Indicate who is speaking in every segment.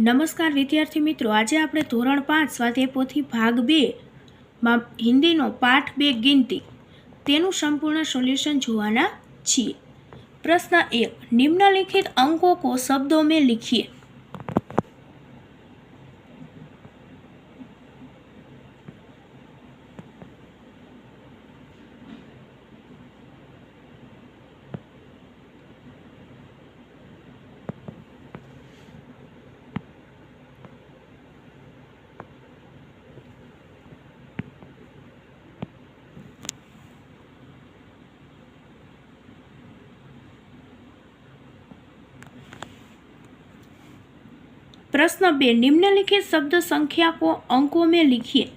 Speaker 1: નમસ્કાર વિદ્યાર્થી મિત્રો, આજે આપણે ધોરણ પાંચ સ્વાધ્યાય પોથી ભાગ બે માં હિન્દીનો પાઠ બે ગિનતી, તેનું સંપૂર્ણ સોલ્યુશન જોવાના છીએ. પ્રશ્ન એક, નિમ્નલિખિત અંકો કો શબ્દો મેં લિખીએ? પ્રશ્ન બે નિમ્નલિખિત શબ્દ સંખ્યાકો અંકો મેં લિખીએ.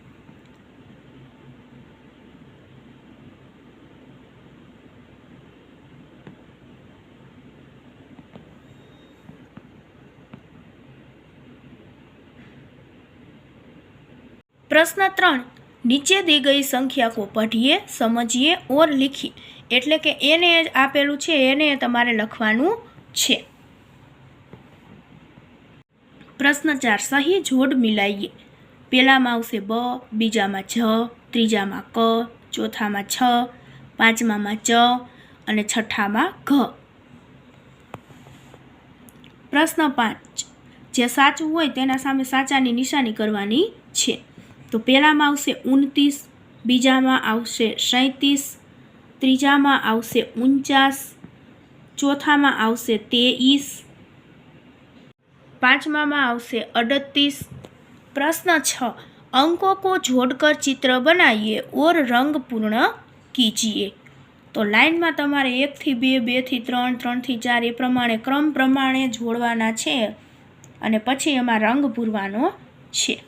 Speaker 1: પ્રશ્ન ત્રણ. નીચે દી ગઈ સંખ્યાકો પઢીએ, સમજીએ ઓર લિખીએ. એટલે કે એને આપેલું છે, એને તમારે લખવાનું છે. પ્રશ્ન ચાર, સહી જોડ મિલાઈએ. પહેલામાં આવશે બ, બીજામાં જ, ત્રીજામાં ક, ચોથામાં છ, પાંચમામાં ચ અને છઠ્ઠામાં ઘ. પ્રશ્ન પાંચ, જે સાચું હોય તેના સામે સાચાની નિશાની કરવાની છે. તો પહેલામાં આવશે ઉનત્રીસ બીજામાં આવશે સૈંત્રીસ, ત્રીજામાં આવશે ઉનચાસ, ચોથામાં આવશે તેઈસ પાંચમામાં આવશે અડતીસ પ્રશ્ન છ. અંકો કો જોડકર ચિત્ર બનાવીએ ઓર રંગ પૂર્ણ કીજીએ. તો લાઇનમાં તમારે એકથી બે, બેથી ત્રણ, ત્રણથી ચાર, એ પ્રમાણે ક્રમ પ્રમાણે જોડવાના છે. અને પછી એમાં રંગ પૂરવાનો છે.